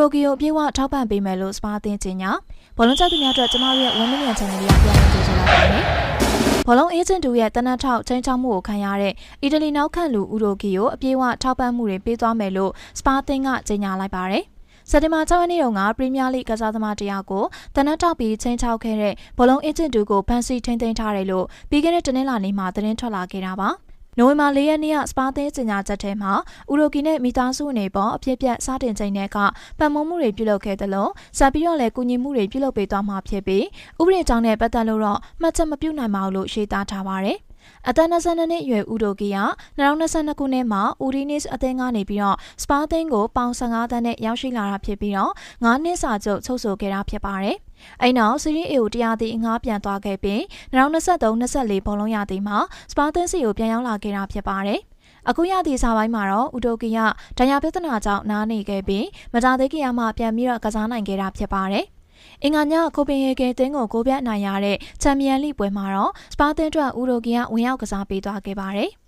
ရိုကီယိုအပြေးဝထောက်ပံ့ပေးမယ်လို့စပါအသင်းချင်းညာဘောလုံးကျသူများအတွက်ကျမတို့ရဲ့ဝန်မင်းမြန် channel လေးကပြန်လည်ကြိုဆိုလိုက်ပါတယ်ဘောလုံးအေဂျင့်တူရဲ့တနတ်ထောက်ချင်းချောက်မှုကိုခံရတဲ့အီတလီနောက်ခံလူဥရိုကီယိုအပြေးဝထောက်ပံ့မှုတွေပေးသွားမယ်လို့စပါအသင်းကကြေညာလိုက်ပါတယ်စက်တင်ဘာ6ရက်နေ့တုန်းကပရီးမီးယားလိကစားသမားတယောက်ကိုတနက်ထောက်ပြီးချင်းချောက်ခဲ့တဲ့ဘောလုံးအေဂျင့်တူကိုဖန်စီထိန်းသိမ်းထားတယ်လို့ပြီးခဲ့တဲ့တနင်္လာနေ့မှာသတင်းထွက်လာခဲ့တာပါ။ နိုဝင်ဘာ၄ရက်နေ့ကစပါသင်းကြေညာချက်ထဲမှာဥရိုကီနဲ့မိသားစုအနေပေါ်အဖြစ်ပြက်စတင်ချိန်တဲ့ကပတ်မုံမှုတွေပြုလုပ်ခဲ့တယ်လို့ဆက်ပြီးတော့လည်းကုညီမှုတွေပြုလုပ်ပေးသွားမှာဖြစ်ပြီးဥပဒေကြောင်းနဲ့ပတ်သက်လို့တော့မှတ်ချက်မပြုနိုင်ပါဘူးလို့ရှင်းသားထားပါတယ်။ အသက်22နှစ်အရွယ်ဦးဒိုကီက2022ခုနှစ်မှာဦးဒီနစ်အသင်းကနေပြီးတော့စပါးသင်းကိုပေါင်15တန်းနဲ့ရောက်ရှိလာတာဖြစ်ပြီးတော့9နှစ်စာချုပ်ချုပ်ဆိုခဲ့တာဖြစ်ပါတယ်။အဲ့နောက်စီးရီးအေကိုတရားသည်ငှားပြန်သွားခဲ့ပြီး2023-24ဘောလုံးရသည်မှာစပါးသင်းစီကိုပြန်ရောက်လာခဲ့တာဖြစ်ပါတယ်။အခုရသည့်စာပိုင်းမှာတော့ဥဒိုကီကဒဏ်ရာပြဿနာကြောင့်နားနေခဲ့ပြီးမကြသေးခင်ကမှပြန်ပြီးတော့ကစားနိုင်ခဲ့တာဖြစ်ပါတယ်။ အင်္ဂါညကိုပင်ဟေဂန်တင်းကိုကိုပြတ်နိုင်ရတဲ့ချန်ပီယံလိပွဲမှာတော့စပါးသင်းအတွက်ဥရိုကီကဝင်ရောက်ကစားပေးသွားခဲ့ပါတယ်။